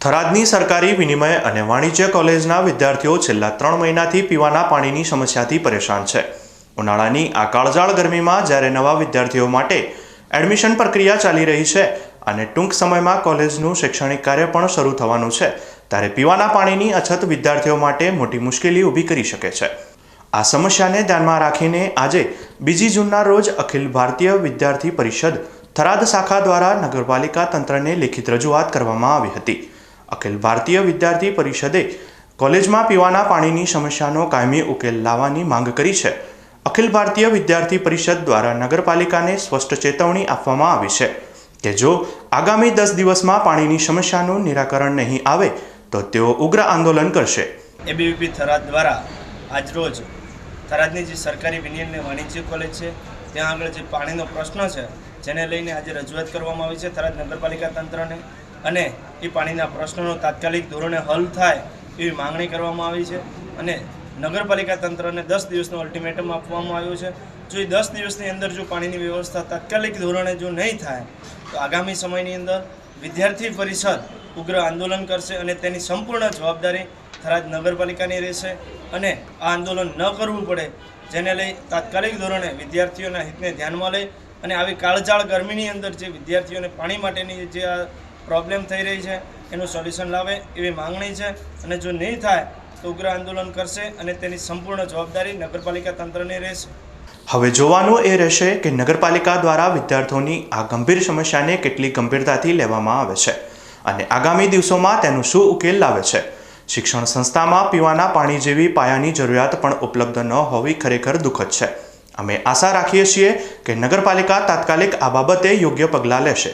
થરાદની સરકારી વિનિમય અને વાણિજ્ય કોલેજના વિદ્યાર્થીઓ છેલ્લા ત્રણ મહિનાથી પીવાના પાણીની સમસ્યાથી પરેશાન છે. ઉનાળાની આ કાળજાળ ગરમીમાં જ્યારે નવા વિદ્યાર્થીઓ માટે એડમિશન પ્રક્રિયા ચાલી રહી છે અને ટૂંક સમયમાં કોલેજનું શૈક્ષણિક કાર્ય પણ શરૂ થવાનું છે, ત્યારે પીવાના પાણીની અછત વિદ્યાર્થીઓ માટે મોટી મુશ્કેલી ઊભી કરી શકે છે. આ સમસ્યાને ધ્યાનમાં રાખીને આજે બીજી જૂનના રોજ અખિલ ભારતીય વિદ્યાર્થી પરિષદ થરાદ શાખા દ્વારા નગરપાલિકા તંત્રને લેખિત રજૂઆત કરવામાં આવી હતી. અખિલ ભારતીય વિદ્યાર્થી પરિષદે કોલેજમાં પીવાના પાણીની સમસ્યાનો કાયમી ઉકેલ લાવવાની માંગ કરી છે. અખિલ ભારતીય વિદ્યાર્થી પરિષદ દ્વારા નગરપાલિકાને સ્પષ્ટ ચેતવણી આપવામાં આવી છે કે જો આગામી દસ દિવસમાં પાણીની સમસ્યાનું નિરાકરણ નહીં આવે, તો તેઓ ઉગ્ર આંદોલન કરશે. એબીવીપી થરાદ દ્વારા આજરોજ થરાદની જે સરકારી વિનિયન વાણિજ્ય કોલેજ છે, ત્યાં આગળ જે પાણીનો પ્રશ્ન છે, જેને લઈને આજે રજૂઆત કરવામાં આવી છે થરાદ નગરપાલિકા તંત્રને. અને એ પાણીના પ્રશ્નનો તાત્કાલિક ધોરણે હલ થાય એવી માંગણી કરવામાં આવી છે. અને નગરપાલિકા તંત્રને દસ દિવસનો અલ્ટિમેટમ આપવામાં આવ્યો છે. જો એ દસ દિવસની અંદર જો પાણીની વ્યવસ્થા તાત્કાલિક ધોરણે જો નહીં થાય, તો આગામી સમયની અંદર વિદ્યાર્થી પરિષદ ઉગ્ર આંદોલન કરશે અને તેની સંપૂર્ણ જવાબદારી થરાદ નગરપાલિકાની રહેશે. અને આ આંદોલન ન કરવું પડે, જેને લઈ તાત્કાલિક ધોરણે વિદ્યાર્થીઓના હિતને ધ્યાનમાં લઈ અને આવી કાળજાળ ગરમીની અંદર જે વિદ્યાર્થીઓને પાણી માટેની જે આ પ્રોબ્લેમ થઈ રહી છે, એનું સોલ્યુશન લાવે એવી માંગણી છે અને જો નહીં થાય તો ઉગ્ર આંદોલન કરશે અને તેની સંપૂર્ણ જવાબદારી નગરપાલિકા તંત્રની રહેશે. હવે જોવાનું એ રહેશે કે નગરપાલિકા દ્વારા વિદ્યાર્થીઓની આ ગંભીર સમસ્યાને કેટલી ગંભીરતાથી લેવામાં આવે છે અને આગામી દિવસોમાં તેનું શું ઉકેલ લાવે છે? શિક્ષણ સંસ્થામાં પીવાના પાણી જેવી પાયાની જરૂરિયાત પણ ઉપલબ્ધ ન હોવી ખરેખર દુઃખદ છે. અમે આશા રાખીએ છીએ કે નગરપાલિકા તાત્કાલિક આ બાબતે યોગ્ય પગલાં લેશે.